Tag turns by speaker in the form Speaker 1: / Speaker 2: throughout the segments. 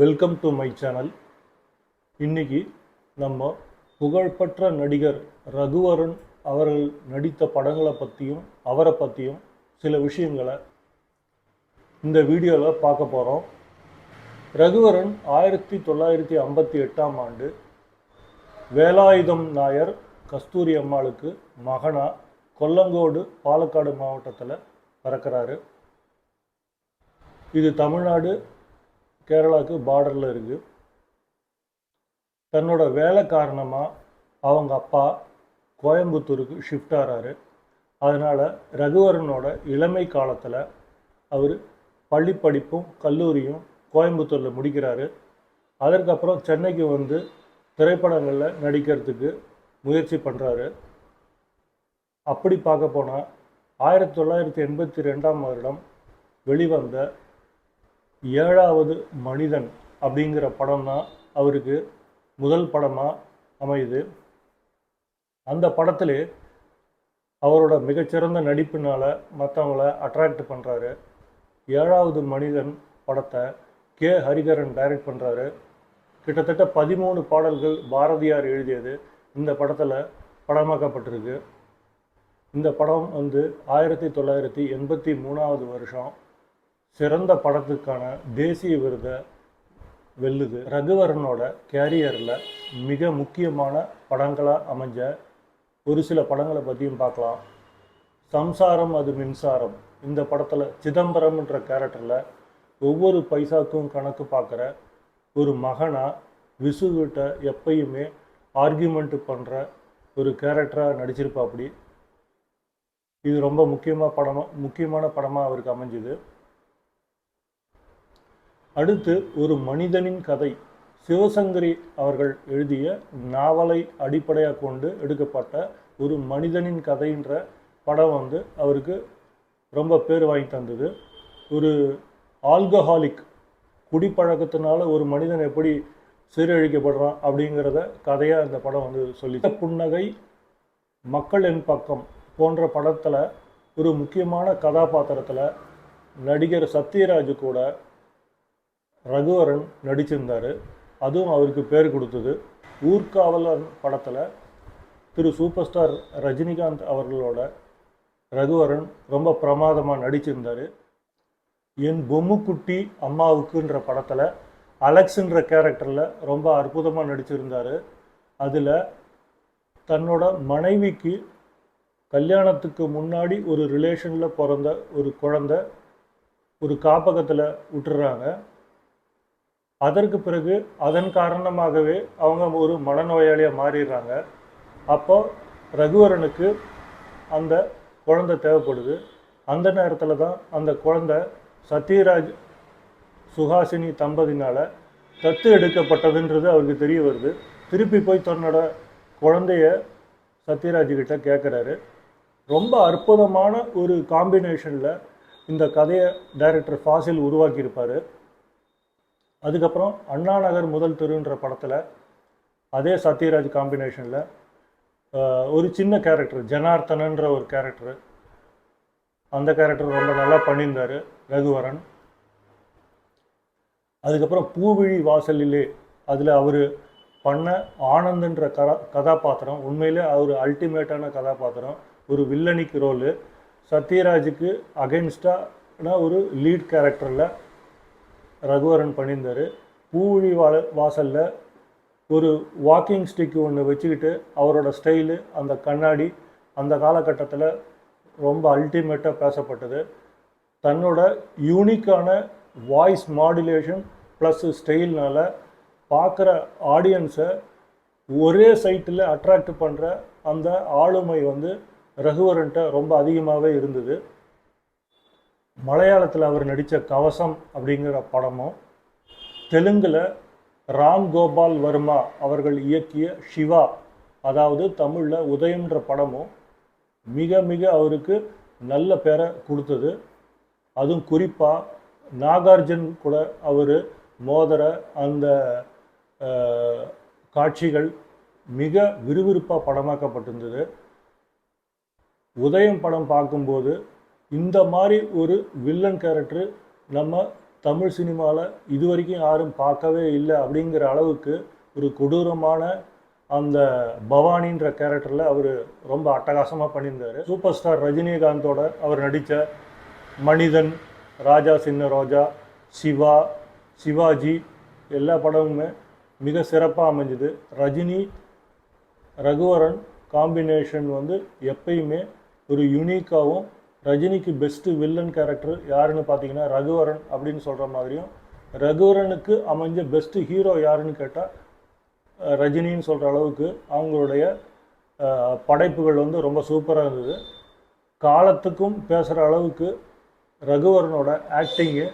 Speaker 1: Welcome to my channel இன்னைக்கு நம்ம புகழ்பெற்ற நடிகர் ரகுவரன் அவர்கள் நடித்த படங்களை பற்றியும் அவரை பற்றியும் சில விஷயங்களை இந்த வீடியோவில் பார்க்க போகிறோம் ரகுவரன் ஆயிரத்தி தொள்ளாயிரத்தி ஐம்பத்தி எட்டாம் ஆண்டு வேலாயுதம் நாயர் கஸ்தூரி அம்மாளுக்கு மகனா கொல்லங்கோடு பாலக்காடு மாவட்டத்தில் பிறக்கிறாரு. இது தமிழ்நாடு கேரளாவுக்கு பார்டரில் இருக்குது தன்னோட வேலை காரணமாக அவங்க அப்பா கோயம்புத்தூருக்கு ஷிஃப்ட் ஆகிறாரு அதனால் ரகுவரனோட இளமை காலத்தில் அவர் பள்ளி படிப்பும் கல்லூரியும் கோயம்புத்தூரில் முடிக்கிறாரு. அதற்கப்புறம் சென்னைக்கு வந்து திரைப்படங்களில் நடிக்கிறதுக்கு முயற்சி பண்ணுறாரு அப்படி பார்க்க போனால் ஆயிரத்தி தொள்ளாயிரத்தி எண்பத்தி ரெண்டாம் வருடம் வெளிவந்த ஏழாவது மனிதன் அப்படிங்கிற படம் தான் அவருக்கு முதல் படமாக அமையுது. அந்த படத்தில் அவரோட மிகச்சிறந்த நடிப்பினால் மற்றவங்கள அட்ராக்ட் பண்ணுறாரு ஏழாவது மனிதன் படத்தை கே. ஹரிகரன் டைரக்ட் பண்ணுறாரு கிட்டத்தட்ட பதிமூணு பாடல்கள் பாரதியார் எழுதியது இந்த படத்தில் படமாக்கப்பட்டிருக்கு. இந்த படம் வந்து ஆயிரத்தி தொள்ளாயிரத்தி எண்பத்தி மூணாவது வருஷம் சிறந்த படத்துக்கான தேசிய விருதை வெல்லுது ரகுவரனோட கேரியரில் மிக முக்கியமான படங்களாக அமைஞ்ச ஒரு சில படங்களை பற்றியும் பார்க்கலாம். சம்சாரம் அது மின்சாரம். இந்த படத்தில் சிதம்பரம்ன்ற கேரக்டரில் ஒவ்வொரு பைசாக்கும் கணக்கு பார்க்குற ஒரு மகனாக விசுகிட்ட எப்பயுமே ஆர்கியூமெண்ட்டு பண்ணுற ஒரு கேரக்டராக நடிச்சிருப்பாப்படி. இது ரொம்ப முக்கியமாக படமாக முக்கியமான படமாக அவருக்கு அமைஞ்சுது. அடுத்து ஒரு மனிதனின் கதை. சிவசங்கரி அவர்கள் எழுதிய நாவலை அடிப்படையாக கொண்டு எடுக்கப்பட்ட ஒரு மனிதனின் கதைன்ற படம் வந்து அவருக்கு ரொம்ப பேர் வாங்கி தந்தது. ஒரு ஆல்கஹாலிக் குடிப்பழக்கத்தினால ஒரு மனிதன் எப்படி சீரழிக்கப்படுறான் அப்படிங்கிறத கதையாக இந்த படம் வந்து சொல்லி புன்னகை மக்கள் என் பக்கம் போன்ற படத்தில் ஒரு முக்கியமான கதாபாத்திரத்தில் நடிகர் சத்யராஜ் கூட ரகுவரன் நடிச்சிருந்தார். அதுவும் அவருக்கு பேர் கொடுத்தது. ஊர்காவலன் படத்தில் திரு சூப்பர் ஸ்டார் ரஜினிகாந்த் அவர்களோட ரகுவரன் ரொம்ப பிரமாதமாக நடிச்சிருந்தார். என் பொம்முக்குட்டி அம்மாவுக்குன்ற படத்தில் அலெக்ஸுன்ற கேரக்டரில் ரொம்ப அற்புதமாக நடிச்சிருந்தார். அதில் தன்னோட மனைவிக்கு கல்யாணத்துக்கு முன்னாடி ஒரு ரிலேஷனில் பிறந்த ஒரு குழந்த ஒரு காப்பகத்தில் விட்டுறாங்க. அதற்கு பிறகு அதன் காரணமாகவே அவங்க ஒரு மனநோயாளியாக மாறிடுறாங்க. அப்போ ரகுவரனுக்கு அந்த குழந்தை தேவைப்படுது. அந்த நேரத்தில் தான் அந்த குழந்தை சத்யராஜ் சுஹாசினி தம்பதினால் தத்து எடுக்கப்பட்டதுன்றது அவருக்கு தெரிய வருது. திருப்பி போய் தன்னோட குழந்தைய சத்யராஜ்கிட்ட கேட்குறாரு ரொம்ப அற்புதமான ஒரு காம்பினேஷனில் இந்த கதையை டைரக்டர் ஃபாசில் உருவாக்கியிருப்பார். அதுக்கப்புறம் அண்ணா நகர் முதல் தெருன்ற படத்தில் அதே சத்யராஜ் காம்பினேஷனில் ஒரு சின்ன கேரக்டர் ஜனார்த்தனன்ற ஒரு கேரக்டர் அந்த கேரக்டர் ரொம்ப நல்லா பண்ணியிருந்தார் ரகுவரன். அதுக்கப்புறம் பூவிழி வாசலிலே அதில் அவர் பண்ண ஆனந்த்ன்ற கதா கதாபாத்திரம் உண்மையிலே அவர் அல்டிமேட்டான கதாபாத்திரம் ஒரு வில்லனிக்கு ரோலு சத்யராஜுக்கு அகென்ஸ்டான ஒரு லீட் கேரக்டரில் ரகுவரன் பண்ணியிருந்தார். பூவழி வா வாசலில் ஒரு வாக்கிங் ஸ்டிக் ஒன்று வச்சுக்கிட்டு அவரோட ஸ்டைலு அந்த கண்ணாடி அந்த காலகட்டத்தில் ரொம்ப அல்டிமேட்டாக பேசப்பட்டது. தன்னோட யூனிக்கான வாய்ஸ் மாடுலேஷன் ப்ளஸ் ஸ்டைல்னால் பார்க்குற ஆடியன்ஸை ஒரே சைட்டில் அட்ராக்ட் பண்ணுற அந்த ஆளுமை வந்து ரகுவரன்ட்ட ரொம்ப அதிகமாகவே இருந்தது. மலையாளத்தில் அவர் நடித்த கவசம் அப்படிங்கிற படமும் தெலுங்கில் ராம் கோபால் வர்மா அவர்கள் இயக்கிய சிவா அதாவது தமிழில் உதயம்ன்ற படமும் மிக மிக அவருக்கு நல்ல பேரை கொடுத்தது. அதுவும் குறிப்பாக நாகார்ஜுன் கூட அவர் மோதிர அந்த காட்சிகள் மிக விறுவிறுப்பாக படமாக்கப்பட்டிருந்தது. உதயம் படம் பார்க்கும்போது இந்த மாதிரி ஒரு வில்லன் கேரக்டர் நம்ம தமிழ் சினிமாவில் இது வரைக்கும் யாரும் பார்க்கவே இல்லை அப்படிங்கிற அளவுக்கு ஒரு கொடூரமான அந்த பவானின்ற கேரக்டரில் அவர் ரொம்ப அட்டகாசமாக பண்ணியிருந்தார். சூப்பர் ஸ்டார் ரஜினிகாந்தோட அவர் நடித்த மனிதன் ராஜா சின்ன ரோஜா சிவா சிவாஜி எல்லா படமுமே மிக சிறப்பாக அமைஞ்சுது. ரஜினி ரகுவரன் காம்பினேஷன் வந்து எப்பயுமே ஒரு யுனிக்காகவும் ரஜினிக்கு பெஸ்ட்டு வில்லன் கேரக்டர் யாருன்னு பார்த்தீங்கன்னா ரகுவரன் அப்படின்னு சொல்கிற மாதிரியும் ரகுவரனுக்கு அமைஞ்ச பெஸ்ட்டு ஹீரோ யாருன்னு கேட்டால் ரஜினின்னு சொல்கிற அளவுக்கு அவங்களுடைய படைப்புகள் வந்து ரொம்ப சூப்பராக இருந்தது. காலத்துக்கும் பேசுகிற அளவுக்கு ரகுவரனோட ஆக்டிங்கு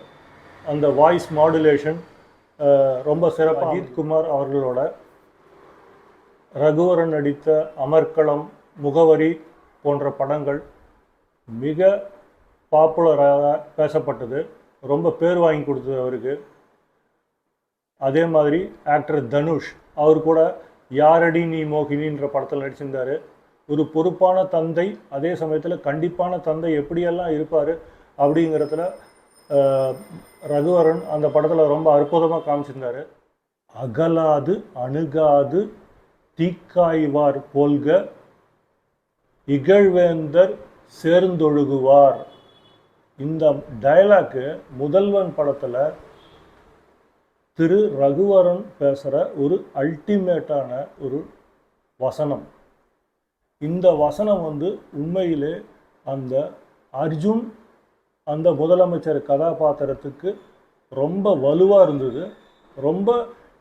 Speaker 1: அந்த வாய்ஸ் மாடுலேஷன் ரொம்ப சிறப்பாக அஜித் குமார் அவர்களோட ரகுவரன் நடித்த அமர்க்களம் முகவரி போன்ற படங்கள் மிக பாப்புலராக பேசப்பட்டது. ரொம்ப பேர் வாங்கி கொடுத்தது அவருக்கு. அதே மாதிரி ஆக்டர் தனுஷ் அவர் கூட யாரடி நீ மோகினின்ற படத்தில் நடிச்சிருந்தார். ஒரு பொறுப்பான தந்தை அதே சமயத்தில் கண்டிப்பான தந்தை எப்படியெல்லாம் இருப்பார் அப்படிங்கிறதுல ரகுவரன் அந்த படத்தில் ரொம்ப அற்புதமாக காமிச்சிருந்தாரு. அகலாது அணுகாது தீக்காய்வார் போல்க இகழ்வேந்தர் சேர்ந்தொழுகுவார். இந்த டயலாக்கு முதல்வன் படத்தில் திரு ரகுவரன் பேசுகிற ஒரு அல்டிமேட்டான ஒரு வசனம். இந்த வசனம் வந்து உண்மையிலே அந்த அர்ஜுன் அந்த முதலமைச்சர் கதாபாத்திரத்துக்கு ரொம்ப வலுவாக இருந்தது. ரொம்ப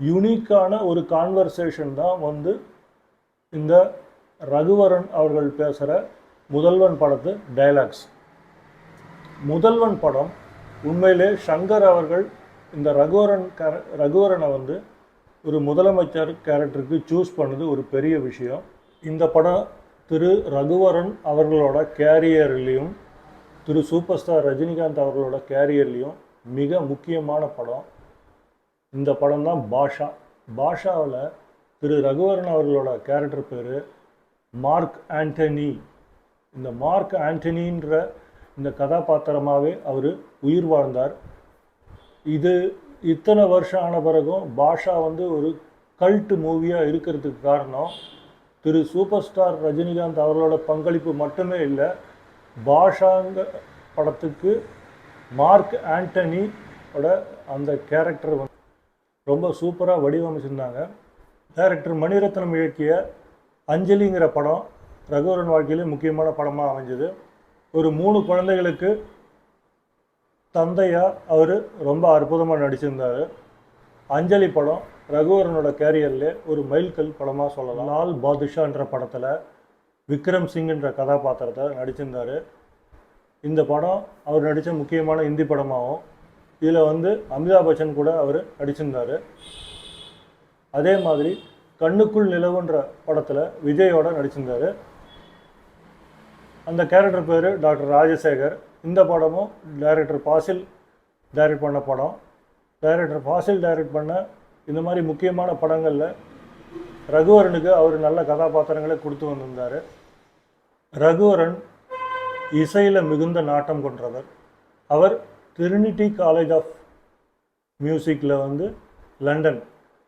Speaker 1: யூனிக்கான ஒரு கான்வர்சேஷன் தான் வந்து இந்த ரகுவரன் அவர்கள் பேசுகிற முதல்வன் படத்து டைலாக்ஸ் முதல்வன் படம் உண்மையிலே சங்கர் அவர்கள் இந்த ரகுவரன் கேர ரகுவரனை வந்து ஒரு முதலமைச்சர் கேரக்டருக்கு சூஸ் பண்ணது ஒரு பெரிய விஷயம். இந்த படம் திரு ரகுவரன் அவர்களோட கேரியர்லேயும் திரு சூப்பர் ஸ்டார் ரஜினிகாந்த் அவர்களோட கேரியர்லேயும் மிக முக்கியமான படம். இந்த படம் தான் பாஷா. பாஷாவில் திரு ரகுவரன் அவர்களோட கேரக்டர் பேர் மார்க் ஆண்டனி. இந்த மார்க் ஆண்டனின்ற இந்த கதாபாத்திரமாகவே அவர் உயிர் வாழ்ந்தார். இது இத்தனை வருஷம் ஆன பிறகும் பாஷா வந்து ஒரு கல்ட் மூவியாக இருக்கிறதுக்கு காரணம். திரு சூப்பர் ஸ்டார் ரஜினிகாந்த் அவர்களோட பங்களிப்பு மட்டுமே இல்லை பாஷாங்க படத்துக்கு மார்க் ஆண்டனியோட அந்த கேரக்டர் வந்து ரொம்ப சூப்பராக வடிவமைச்சிருந்தாங்க. டேரக்டர் மணிரத்னம் இயக்கிய அஞ்சலிங்கிற படம் ரகுவரன் வாழ்க்கையிலே முக்கியமான படமாக அமைஞ்சது. ஒரு மூணு குழந்தைகளுக்கு தந்தையாக அவர் ரொம்ப அற்புதமாக நடிச்சிருந்தார். அஞ்சலி படம் ரகுவரனோட கேரியரில் ஒரு மைல்கல் படமாக சொல்லலாம். லால் பாதுஷான்ற படத்தில் விக்ரம் சிங்ன்ற கதாபாத்திரத்தை நடிச்சிருந்தார். இந்த படம் அவர் நடித்த முக்கியமான இந்தி படமாகும் இதில் வந்து அமிதாப் பச்சன் கூட அவர் நடிச்சிருந்தார். அதே மாதிரி கண்ணுக்குள் நிலவுன்ற படத்தில் விஜயோட நடிச்சிருந்தார். அந்த கேரக்டர் பேர் டாக்டர் ராஜசேகர். இந்த படமும் டைரக்டர் பாசில் டைரக்ட் பண்ண படம். டைரக்டர் பாசில் டைரக்ட் பண்ண இந்த மாதிரி முக்கியமான படங்களில் ரகுவரனுக்கு அவர் நல்ல கதாபாத்திரங்களை கொடுத்து வந்திருந்தார். ரகுவரன் இசையில் மிகுந்த நாட்டம் கொண்டவர். அவர் ட்ரினிட்டி காலேஜ் ஆஃப் மியூசிக்கில் வந்து லண்டன்.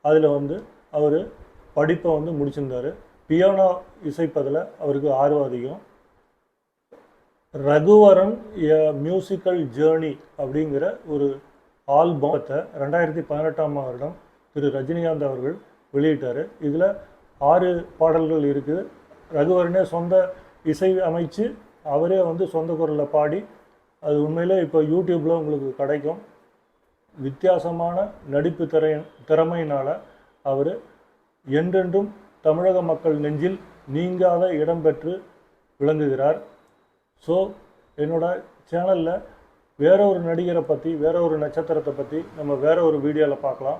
Speaker 1: அதில் வந்து அவர் படிப்பை வந்து முடிச்சிருந்தார். பியானோ இசைப்பதில் அவருக்கு ஆர்வம் அதிகம். ரகுவரன் எ மியூசிக்கல் ஜேர்னி அப்படிங்கிற ஒரு ஆல்பத்தை ரெண்டாயிரத்தி பதினெட்டாம் வருடம் திரு. ரஜினிகாந்த் அவர்கள் வெளியிட்டார். இதில் ஆறு பாடல்கள் இருக்குது. ரகுவரனே சொந்த இசை அமைச்சு அவரே வந்து சொந்த குரலில் பாடி அது உண்மையிலே இப்போ யூடியூப்பில் உங்களுக்கு கிடைக்கும். வித்தியாசமான நடிப்பு திறை திறமையினால் அவர் என்றென்றும் தமிழக மக்கள் நெஞ்சில் நீங்காத இடம்பெற்று விளங்குகிறார். ஸோ என்னோடய சேனலில் வேற ஒரு நடிகரை பற்றி வேற ஒரு நட்சத்திரத்தை பற்றி நம்ம வேற ஒரு வீடியோவில் பார்க்கலாம்.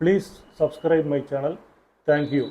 Speaker 1: Please subscribe my channel thank you